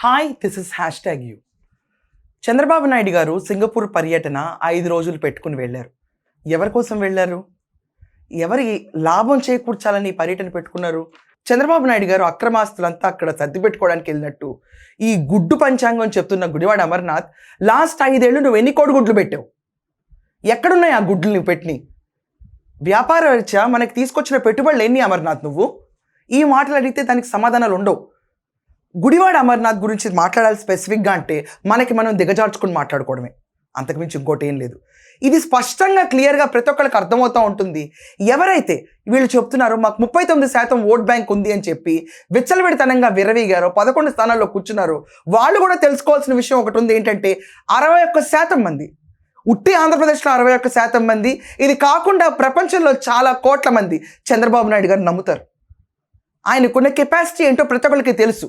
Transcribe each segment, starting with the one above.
Hi this is hashtag U Chandrababu Naidu garu Singapore పర్యటన ఐదు రోజులు పెట్టుకుని వెళ్ళారు. ఎవరి కోసం వెళ్ళారు? ఎవరి లాభం చేకూర్చాలని పర్యటన పెట్టుకున్నారు? చంద్రబాబు నాయుడు గారు అక్రమాస్తులంతా అక్కడ సర్ది పెట్టుకోవడానికి వెళ్ళినట్టు ఈ గుడ్డు పంచాంగం చెప్తున్న గుడివాడ అమర్నాథ్ లాస్ట్ ఐదేళ్ళు నువ్వు ఎన్ని కోడి గుడ్లు పెట్టావు? ఎక్కడున్నాయి ఆ గుడ్లు నువ్వు పెట్టిని? వ్యాపార రీత్యా మనకి తీసుకొచ్చిన పెట్టుబడులు ఎన్ని అమర్నాథ్ నువ్వు? ఈ మాటలు అడిగితే దానికి సమాధానాలు ఉండవు. గుడివాడ అమర్నాథ్ గురించి మాట్లాడాలి స్పెసిఫిక్గా అంటే మనకి మనం దిగజార్చుకుని మాట్లాడుకోవడమే. అంతకుమించి ఇంకోటి ఏం లేదు. ఇది స్పష్టంగా క్లియర్గా ప్రతి ఒక్కరికి అర్థమవుతూ ఉంటుంది. ఎవరైతే వీళ్ళు చెప్తున్నారో మాకు ముప్పై తొమ్మిది శాతం ఓట్ బ్యాంక్ ఉంది అని చెప్పి విచ్చలవిడితనంగా విరవీగారో పదకొండు స్థానాల్లో కూర్చున్నారు. వాళ్ళు కూడా తెలుసుకోవాల్సిన విషయం ఒకటి ఉంది ఏంటంటే అరవై ఒక్క శాతం మంది ఉట్టి ఆంధ్రప్రదేశ్లో అరవై ఒక్క శాతం మంది ఇది కాకుండా ప్రపంచంలో చాలా కోట్ల మంది చంద్రబాబు నాయుడు గారు నమ్ముతారు. ఆయనకున్న కెపాసిటీ ఏంటో ప్రతి ఒక్కరికి తెలుసు.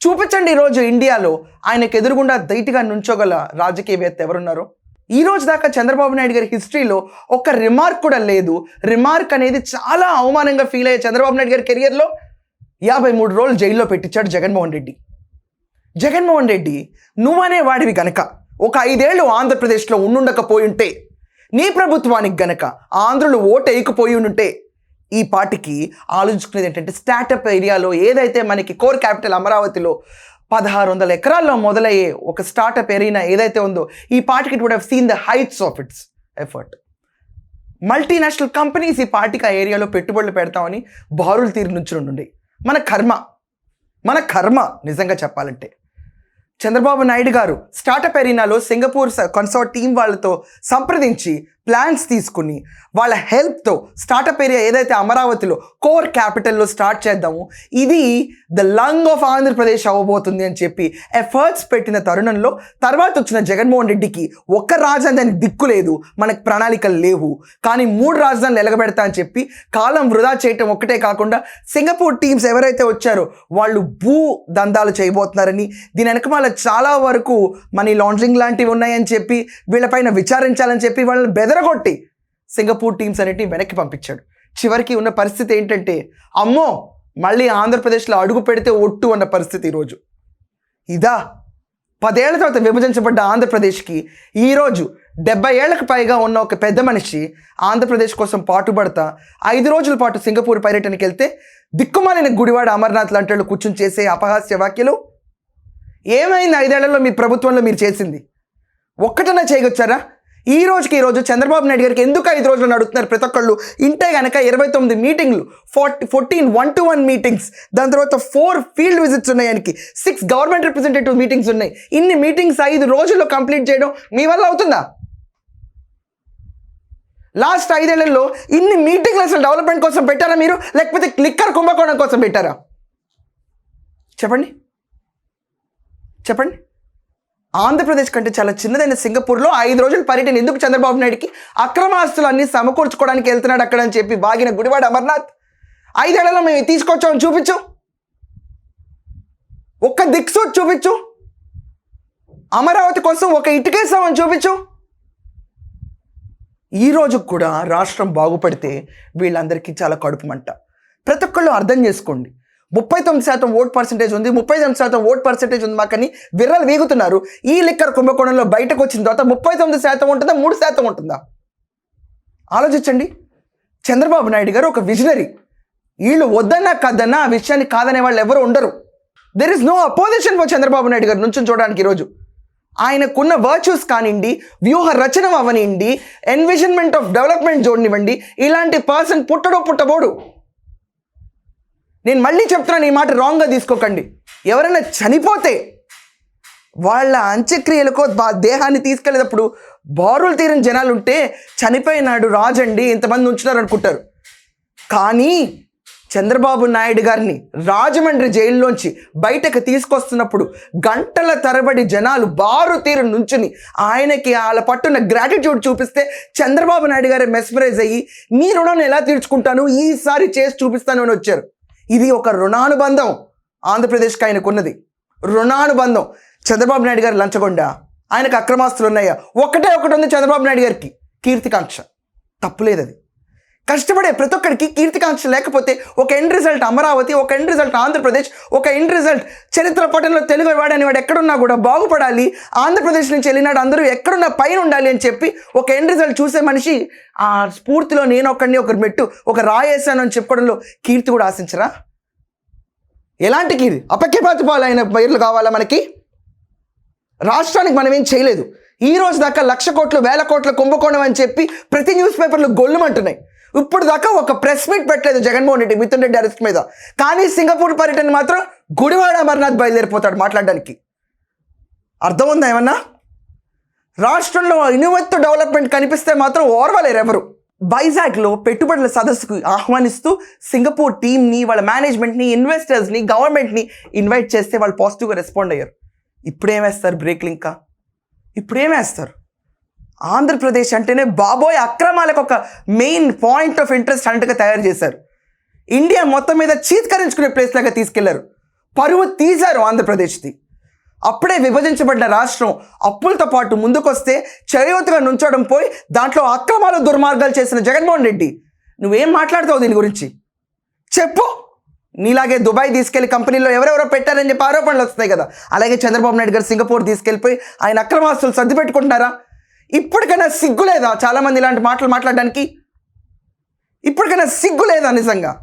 చూపించండి ఈరోజు ఇండియాలో ఆయనకు ఎదురుగుండా ధైటిగా నుంచోగల రాజకీయవేత్త ఎవరున్నారు? ఈ రోజు దాకా చంద్రబాబు నాయుడు గారి హిస్టరీలో ఒక రిమార్క్ కూడా లేదు. రిమార్క్ అనేది చాలా అవమానంగా ఫీల్ అయ్యే చంద్రబాబు నాయుడు గారి కెరియర్లో యాభై మూడు రోజులు జైల్లో పెట్టించాడు జగన్మోహన్ రెడ్డి. జగన్మోహన్ రెడ్డి నువ్వనే వాడివి గనక ఒక ఐదేళ్ళు ఆంధ్రప్రదేశ్లో ఉండుండకపోయి ఉంటే నీ ప్రభుత్వానికి గనక ఆంధ్రులు ఓటు వేయకపోయి ఉంటే ఈ పార్టీకి ఆలోచించుకునేది ఏంటంటే స్టార్టప్ ఏరియాలో ఏదైతే మనకి కోర్ క్యాపిటల్ అమరావతిలో పదహారు వందల ఎకరాల్లో మొదలయ్యే ఒక స్టార్టప్ ఏరియా ఏదైతే ఉందో ఈ పాటికి it would have seen the heights of its effort multinational companies ఈ పాటికి ఆ ఏరియాలో పెట్టుబడులు పెడతామని బారులు తీరు నుంచి ఉండి. మన కర్మ మన కర్మ నిజంగా చెప్పాలంటే. చంద్రబాబు నాయుడు గారు స్టార్టప్ ఎరీనాలో సింగపూర్ కన్సర్ట్ టీం వాళ్ళతో సంప్రదించి ప్లాన్స్ తీసుకుని వాళ్ళ హెల్ప్తో స్టార్టప్ ఏరియా ఏదైతే అమరావతిలో కోర్ క్యాపిటల్లో స్టార్ట్ చేద్దాము ఇది ద లంగ్ ఆఫ్ ఆంధ్రప్రదేశ్ అవ్వబోతుంది అని చెప్పి ఎఫర్ట్స్ పెట్టిన తరుణంలో తర్వాత వచ్చిన జగన్మోహన్ రెడ్డికి ఒక్క రాజధాని దిక్కు లేదు మనకు ప్రణాళికలు లేవు. కానీ మూడు రాజధానులు ఎలగబెడతా అని చెప్పి కాలం వృధా చేయటం ఒక్కటే కాకుండా సింగపూర్ టీమ్స్ ఎవరైతే వచ్చారో వాళ్ళు భూ దందాలు చేయబోతున్నారని దీని వెనకమాల చాలా వరకు మనీ లాండరింగ్ లాంటివి ఉన్నాయని చెప్పి వీళ్ళపైన విచారించాలని చెప్పి వాళ్ళని చెదరగొట్టి సింగపూర్ టీమ్స్ అన్నిటిని వెనక్కి పంపించాడు. చివరికి ఉన్న పరిస్థితి ఏంటంటే అమ్మో మళ్ళీ ఆంధ్రప్రదేశ్లో అడుగు పెడితే ఒట్టు అన్న పరిస్థితి ఈరోజు. ఇదా పదేళ్ళ తర్వాత విభజించబడ్డ ఆంధ్రప్రదేశ్కి ఈరోజు డెబ్బై ఏళ్ళకు పైగా ఉన్న ఒక పెద్ద మనిషి ఆంధ్రప్రదేశ్ కోసం పాటుపడతా ఐదు రోజుల పాటు సింగపూర్ పర్యటనకి వెళ్తే దిక్కుమాలిన గుడివాడ అమర్నాథ్ లాంటి వాళ్ళు కూర్చుని చేసే అపహాస్య వ్యాఖ్యలు? ఏమైంది ఐదేళ్ళలో మీ ప్రభుత్వంలో మీరు చేసింది? ఒక్కటన్నా చేయగొచ్చారా? ఈ రోజుకి ఈరోజు చంద్రబాబు నాయుడు గారికి ఎందుకు ఐదు రోజులు నడుస్తున్నారు ప్రతి ఒక్కళ్ళు? ఇంటే గనక ఇరవై తొమ్మిది మీటింగ్లు forty fourteen one to one meetings దాని తర్వాత ఫోర్ ఫీల్డ్ విజిట్స్ ఉన్నాయి ఆయనకి. సిక్స్ గవర్నమెంట్ రిప్రజెంటేటివ్ మీటింగ్స్ ఉన్నాయి. ఇన్ని మీటింగ్స్ ఐదు రోజుల్లో కంప్లీట్ చేయడం మీ వల్ల అవుతుందా? లాస్ట్ ఐదేళ్ళలో ఇన్ని మీటింగ్లు అసలు డెవలప్మెంట్ కోసం పెట్టారా మీరు? లేకపోతే క్లిక్కర్ కుంభకోణం కోసం పెట్టారా? చెప్పండి. చెప్పండి. ఆంధ్రప్రదేశ్ కంటే చాలా చిన్నదైన సింగపూర్లో ఐదు రోజులు పర్యటన. ఎందుకు చంద్రబాబు నాయుడుకి అక్రమాస్తులన్నీ సమకూర్చుకోవడానికి వెళ్తున్నాడు అక్కడ అని చెప్పి బాగిన గుడివాడ అమర్నాథ్? ఐదేళ్ళలో మేము తీసుకొచ్చామని చూపించు. ఒక్క దిక్సూట్ చూపించు. అమరావతి కోసం ఒక ఇటుకేసామని చూపించు. ఈ కూడా రాష్ట్రం బాగుపడితే వీళ్ళందరికీ చాలా కడుపుమంట ప్రతి ఒక్కళ్ళు అర్థం చేసుకోండి. ముప్పై తొమ్మిది శాతం ఓట్ పర్సెంటేజ్ ఉంది ముప్పై తొమ్మిది శాతం ఓట్ పర్సెంటేజ్ ఉంది మాకని విర్రలు వేగుతున్నారు. ఈ లిక్కర్ కుంభకోణంలో బయటకు వచ్చిన తర్వాత ముప్పై తొమ్మిది శాతం ఉంటుందా మూడు శాతం ఉంటుందా? ఆలోచించండి. చంద్రబాబు నాయుడు గారు ఒక విజనరీ. వీళ్ళు వద్దన్నా కాదన్నా ఆ విషయాన్ని కాదనే వాళ్ళు ఎవరు ఉండరు. There is no opposition for Chandrababu Naidu garu నుంచి చూడడానికి ఈరోజు. ఆయనకున్న వర్చ్యూస్ కానివ్వండి వ్యూహ రచన అవనివ్వండి ఎన్విజన్మెంట్ ఆఫ్ డెవలప్మెంట్ చూడనివ్వండి ఇలాంటి పర్సన్ పుట్టడో పుట్టబోడు. నేను మళ్ళీ చెప్తున్నాను ఈ మాట రాంగ్గా తీసుకోకండి. ఎవరైనా చనిపోతే వాళ్ళ అంత్యక్రియలకో బా- దేహాన్ని తీసుకెళ్ళేటప్పుడు బారులు తీరిన జనాలు ఉంటే చనిపోయినాడు రాజండి ఇంతమంది ఉంచుతారు అనుకుంటారు. కానీ చంద్రబాబు నాయుడు గారిని రాజమండ్రి జైల్లోంచి బయటకు తీసుకొస్తున్నప్పుడు గంటల తరబడి జనాలు బారు తీరు నుంచుని ఆయనకి వాళ్ళ పట్టున్న గ్రాటిట్యూడ్ చూపిస్తే చంద్రబాబు నాయుడు గారు మెస్మరైజ్ అయ్యి మీ రుణం ఎలా తీర్చుకుంటాను? ఈసారి చేసి చూపిస్తాను అని వచ్చారు. ఇది ఒక రుణానుబంధం ఆంధ్రప్రదేశ్కి ఆయనకున్నది. రుణానుబంధం. చంద్రబాబు నాయుడు గారు లంచగొండ. ఆయనకు అక్రమాస్తులు ఉన్నాయా ఒకటే ఒకటి ఉంది చంద్రబాబు నాయుడు గారికి. కీర్తికాంక్ష. తప్పులేదు అది కష్టపడే ప్రతి ఒక్కరికి కీర్తికాంక్ష లేకపోతే ఒక ఎండ్ రిజల్ట్ అమరావతి ఒక ఎండ్ రిజల్ట్ ఆంధ్రప్రదేశ్ ఒక ఎండ్ రిజల్ట్ చరిత్ర పటంలో తెలుగు వాడని వాడు ఎక్కడున్నా కూడా బాగుపడాలి. ఆంధ్రప్రదేశ్ నుంచి వెళ్ళినాడు అందరూ ఎక్కడున్నా పైన ఉండాలి అని చెప్పి ఒక ఎండ్ రిజల్ట్ చూసే మనిషి ఆ స్ఫూర్తిలో నేను ఒకరిని ఒకరి మెట్టు ఒక రాయేశాను అని చెప్పుకోవడంలో కీర్తి కూడా ఆశించరా? ఎలాంటి కీర్తి? అపఖ్యపాతిపాలైన పేర్లు కావాలా మనకి? రాష్ట్రానికి మనం ఏం చేయలేదు. ఈ రోజు దాకా లక్ష కోట్లు వేల కోట్ల కుంభకోణం అని చెప్పి ప్రతి న్యూస్ పేపర్లు గొల్లుమంటున్నాయి. ఇప్పుడు దాకా ఒక ప్రెస్ మీట్ పెట్టలేదు జగన్మోహన్ రెడ్డి మిథున్ రెడ్డి అరెస్ట్ మీద. కానీ సింగపూర్ పర్యటన మాత్రం గుడివాడ అమర్నాథ్ బయలుదేరిపోతాడు మాట్లాడడానికి. అర్థం ఉందా ఏమన్నా? రాష్ట్రంలో ఇనువత్తు డెవలప్మెంట్ కనిపిస్తే మాత్రం ఓర్వలేరు ఎవరు. వైజాగ్లో పెట్టుబడుల సదస్సుకు ఆహ్వానిస్తూ సింగపూర్ టీంని వాళ్ళ మేనేజ్మెంట్ని ఇన్వెస్టర్స్ని గవర్నమెంట్ని ఇన్వైట్ చేస్తే వాళ్ళు పాజిటివ్గా రెస్పాండ్ అయ్యారు. ఇప్పుడేమేస్తారు బ్రేక్లు ఇంకా ఇప్పుడేమేస్తారు ఆంధ్రప్రదేశ్ అంటేనే బాబోయ్ అక్రమాలకు ఒక మెయిన్ పాయింట్ ఆఫ్ ఇంట్రెస్ట్ అన్నట్టుగా తయారు చేశారు. ఇండియా మొత్తం మీద చీత్కరించుకునే ప్లేస్ లాగా తీసుకెళ్ళారు. పరువు తీశారు ఆంధ్రప్రదేశ్ది. అప్పుడే విభజించబడ్డ రాష్ట్రం అప్పులతో పాటు ముందుకొస్తే చరియోతుగా నుంచోడం పోయి దాంట్లో అక్రమాలు దుర్మార్గాలు చేసిన జగన్మోహన్ రెడ్డి. నువ్వేం మాట్లాడతావు దీని గురించి? చెప్పు! నీలాగే దుబాయ్ తీసుకెళ్ళి కంపెనీలో ఎవరెవరో పెట్టారని చెప్పి ఆరోపణలు వస్తాయి కదా. అలాగే చంద్రబాబు నాయుడు గారు సింగపూర్ తీసుకెళ్ళిపోయి ఆయన అక్రమాస్తులు సర్ది పెట్టుకుంటున్నారా? ఇప్పటికైనా సిగ్గు లేదా చాలామంది ఇలాంటి మాటలు మాట్లాడడానికి? ఇప్పటికైనా సిగ్గు లేదా నిజంగా?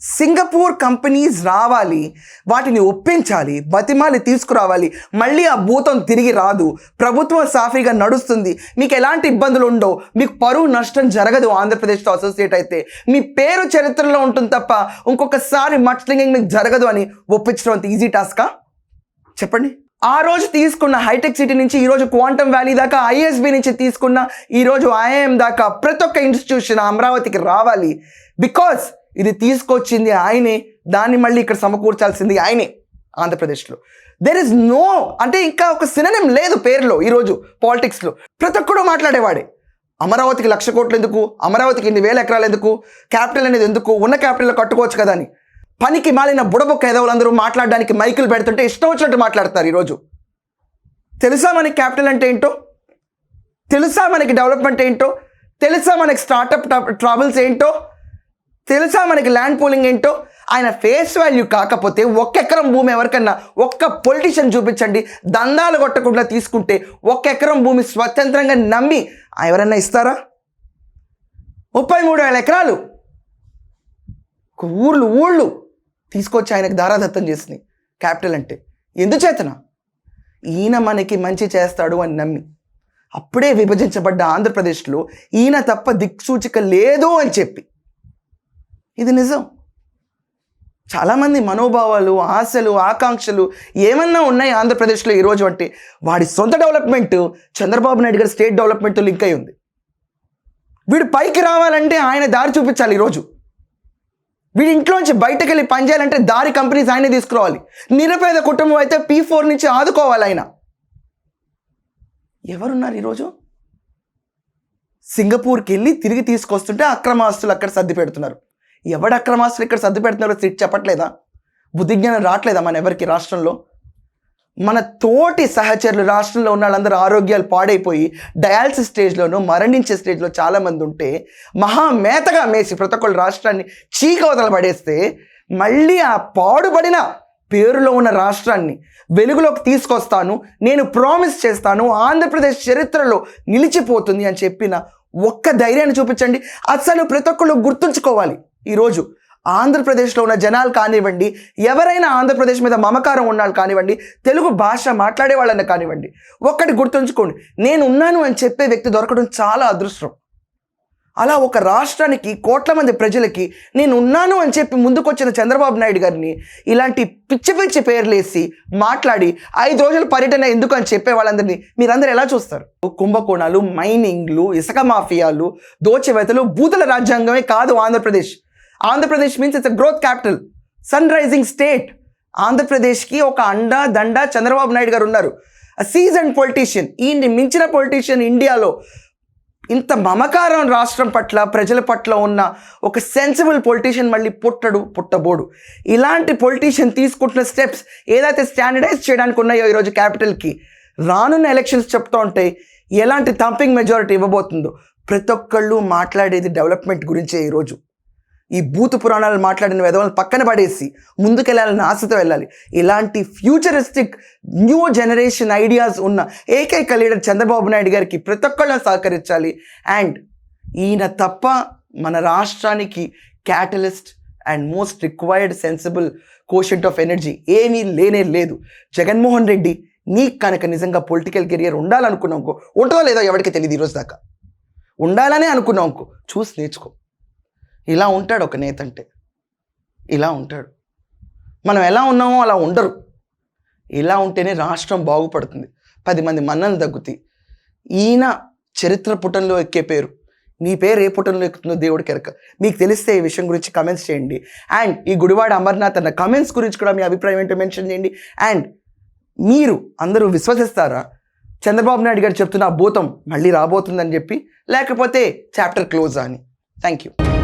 సింగపూర్ కంపెనీస్ రావాలి వాటిని ఒప్పించాలి బతిమాలి తీసుకురావాలి మళ్ళీ ఆ భూతం తిరిగి రాదు. ప్రభుత్వం సాఫీగా నడుస్తుంది. మీకు ఎలాంటి ఇబ్బందులు ఉండవు. మీకు పరువు నష్టం జరగదు ఆంధ్రప్రదేశ్తో అసోసియేట్ అయితే. మీ పేరు చరిత్రలో ఉంటుంది తప్ప ఇంకొకసారి మట్లింగింగ్ మీకు జరగదు అని ఒప్పించడం అంత ఈజీ టాస్కా? చెప్పండి. ఆ రోజు తీసుకున్న హైటెక్ సిటీ నుంచి ఈరోజు క్వాంటమ్ వ్యాలీ దాకా ఐఎస్బి నుంచి తీసుకున్న ఈరోజు ఐఐఎం దాకా ప్రతి ఒక్క ఇన్స్టిట్యూషన్ అమరావతికి రావాలి. బికాస్ ఇది తీసుకొచ్చింది ఆయనే దాన్ని మళ్ళీ ఇక్కడ సమకూర్చాల్సింది ఆయనే ఆంధ్రప్రదేశ్లో. దెర్ ఇస్ నో అంటే ఇంకా ఒక సిననం లేదు పేరులో ఈరోజు పాలిటిక్స్లో ప్రతి ఒక్కడు మాట్లాడేవాడే. అమరావతికి లక్ష కోట్లు ఎందుకు? అమరావతికి ఇన్ని వేల ఎకరాలు ఎందుకు? క్యాపిటల్ అనేది ఎందుకు? ఉన్న క్యాపిటల్లో కట్టుకోవచ్చు కదా అని. పనికి మాలిన బుడబొక్క ఎదవులందరూ మాట్లాడడానికి మైకులు పెడుతుంటే ఇష్టం వచ్చినట్టు మాట్లాడతారు ఈరోజు. తెలుసా మనకి క్యాపిటల్ అంటే ఏంటో? తెలుసా మనకి డెవలప్మెంట్ ఏంటో? తెలుసా మనకి స్టార్టప్ ట్రావెల్స్ ఏంటో? తెలుసా మనకి ల్యాండ్ పూలింగ్ ఏంటో? ఆయన ఫేస్ వాల్యూ కాకపోతే ఒక్క ఎకరం భూమి ఎవరికన్నా ఒక్క పొలిటీషియన్ చూపించండి దందాలు కొట్టకుండా తీసుకుంటే ఒక్క ఎకరం భూమి స్వతంత్రంగా నమ్మి ఎవరన్నా ఇస్తారా? ముప్పై మూడు వేల ఎకరాలు. ఊర్లు ఊళ్ళు. తీసుకొచ్చి ఆయనకు దారాదత్తం చేసినాయి క్యాపిటల్ అంటే. ఎందుచేతన? ఈయన మనకి మంచి చేస్తాడు అని నమ్మి. అప్పుడే విభజించబడ్డ ఆంధ్రప్రదేశ్లో ఈయన తప్ప దిక్సూచిక లేదు అని చెప్పి. ఇది నిజం. చాలామంది మనోభావాలు ఆశలు ఆకాంక్షలు ఏమన్నా ఉన్నాయి ఆంధ్రప్రదేశ్లో ఈరోజు అంటే వాడి సొంత డెవలప్మెంట్ చంద్రబాబు నాయుడు గారి స్టేట్ డెవలప్మెంట్తో లింక్ అయి ఉంది వీడు పైకి రావాలంటే ఆయన దారి చూపించాలి ఈరోజు. వీడి ఇంట్లోంచి బయటకు వెళ్ళి పనిచేయాలంటే దారి కంపెనీస్ ఆయనే తీసుకురావాలి. నిరుపేద కుటుంబం అయితే పీ ఫోర్ నుంచి ఆదుకోవాలి ఆయన. ఎవరున్నారు ఈరోజు? సింగపూర్కి వెళ్ళి తిరిగి తీసుకొస్తుంటే అక్రమాస్తులు అక్కడ సర్ది పెడుతున్నారు. ఎవడు అక్రమాస్తులు ఇక్కడ సర్ది పెడుతున్నారో సిట్ చెప్పట్లేదా? బుద్ధిజ్ఞానం రావట్లేదా మన ఎవరికి? రాష్ట్రంలో? మన తోటి సహచరులు రాష్ట్రంలో ఉన్న వాళ్ళందరూ ఆరోగ్యాలు పాడైపోయి డయాలసిస్ స్టేజ్లోనూ మరణించే స్టేజ్లో చాలామంది ఉంటే మహా మేతగా మేసి ప్రతి ఒక్కళ్ళు రాష్ట్రాన్ని చీకవతల పడేస్తే మళ్ళీ ఆ పాడుబడిన పేరులో ఉన్న రాష్ట్రాన్ని వెలుగులోకి తీసుకొస్తాను నేను ప్రామిస్ చేస్తాను ఆంధ్రప్రదేశ్ చరిత్రలో నిలిచిపోతుంది అని చెప్పిన ఒక్క ధైర్యాన్ని చూపించండి. అసలు ప్రతి ఒక్కళ్ళు గుర్తుంచుకోవాలి ఈరోజు. ఆంధ్రప్రదేశ్లో ఉన్న జనాలు కానివ్వండి ఎవరైనా ఆంధ్రప్రదేశ్ మీద మమకారం ఉన్నాళ్ళు కానివ్వండి తెలుగు భాష మాట్లాడే వాళ్ళని కానివ్వండి ఒక్కటి గుర్తుంచుకోండి నేను ఉన్నాను అని చెప్పే వ్యక్తి దొరకడం చాలా అదృష్టం. అలా ఒక రాష్ట్రానికి కోట్ల మంది ప్రజలకి నేను ఉన్నాను అని చెప్పి ముందుకొచ్చిన చంద్రబాబు నాయుడు గారిని ఇలాంటి పిచ్చి పిచ్చి పేర్లేసి మాట్లాడి ఐదు రోజుల పర్యటన ఎందుకు అని చెప్పే వాళ్ళందరినీ మీరందరూ ఎలా చూస్తారు? కుంభకోణాలు మైనింగ్లు ఇసుక మాఫియాలు దోచవేతలు బూతుల రాజ్యాంగమే కాదు Andhra Pradesh. Andhra Pradesh means its growth capital sun rising state ఆంధ్రప్రదేశ్కి ఒక అండ దండ చంద్రబాబు నాయుడు గారు ఉన్నారు. సీజన్ పొలిటీషియన్ ఈయన్ని మించిన పొలిటీషియన్ ఇండియాలో ఇంత మమకారం రాష్ట్రం పట్ల ప్రజల పట్ల ఉన్న ఒక సెన్సిబుల్ పొలిటీషియన్ మళ్ళీ పుట్టడు పుట్టబోడు. ఇలాంటి పొలిటీషియన్ తీసుకుంటున్న స్టెప్స్ ఏదైతే స్టాండర్డైజ్ చేయడానికి ఉన్నాయో ఈరోజు క్యాపిటల్కి రానున్న ఎలక్షన్స్ చెప్తూ ఉంటే ఎలాంటి థంపింగ్ మెజారిటీ ఇవ్వబోతుందో ప్రతి ఒక్కళ్ళు మాట్లాడేది డెవలప్మెంట్ గురించే ఈరోజు. ఈ భూత పురాణాలు మాట్లాడిన విధవాళ్ళని పక్కన పడేసి ముందుకెళ్ళాలని ఆశతో వెళ్ళాలి. ఇలాంటి ఫ్యూచరిస్టిక్ న్యూ జనరేషన్ ఐడియాస్ ఉన్న ఏకైక లీడర్ చంద్రబాబు నాయుడు గారికి ప్రతి ఒక్కళ్ళని సహకరించాలి. అండ్ ఈయన తప్ప మన రాష్ట్రానికి catalyst and most required sensible quotient of energy ఏమీ లేనే లేదు. జగన్మోహన్ రెడ్డి నీకు కనుక నిజంగా పొలిటికల్ కెరియర్ ఉండాలనుకున్నావు ఉంటుందో లేదో ఎవరికి తెలియదు ఈరోజు దాకా. ఉండాలనే అనుకున్నావు అనుకో చూసి నేర్చుకో. ఇలా ఉంటాడు ఒక నేత అంటే. ఇలా ఉంటాడు. మనం ఎలా ఉన్నామో అలా ఉండరు. ఇలా ఉంటేనే రాష్ట్రం బాగుపడుతుంది. పది మంది మన్నలు తగ్గుతాయి. ఈయన చరిత్ర పుటంలో ఎక్కే పేరు. నీ పేరు ఏ పుటంలో ఎక్కుతుందో దేవుడికి ఎరక. మీకు తెలిస్తే ఈ విషయం గురించి కమెంట్స్ చేయండి. అండ్ ఈ గుడివాడ అమర్నాథ్ అన్న కమెంట్స్ గురించి కూడా మీ అభిప్రాయం ఏంటో మెన్షన్ చేయండి. అండ్ మీరు అందరూ విశ్వసిస్తారా? చంద్రబాబు నాయుడు గారు చెప్తున్న ఆ భూతం మళ్ళీ రాబోతుందని చెప్పి లేకపోతే చాప్టర్ క్లోజ్ అని. Thank you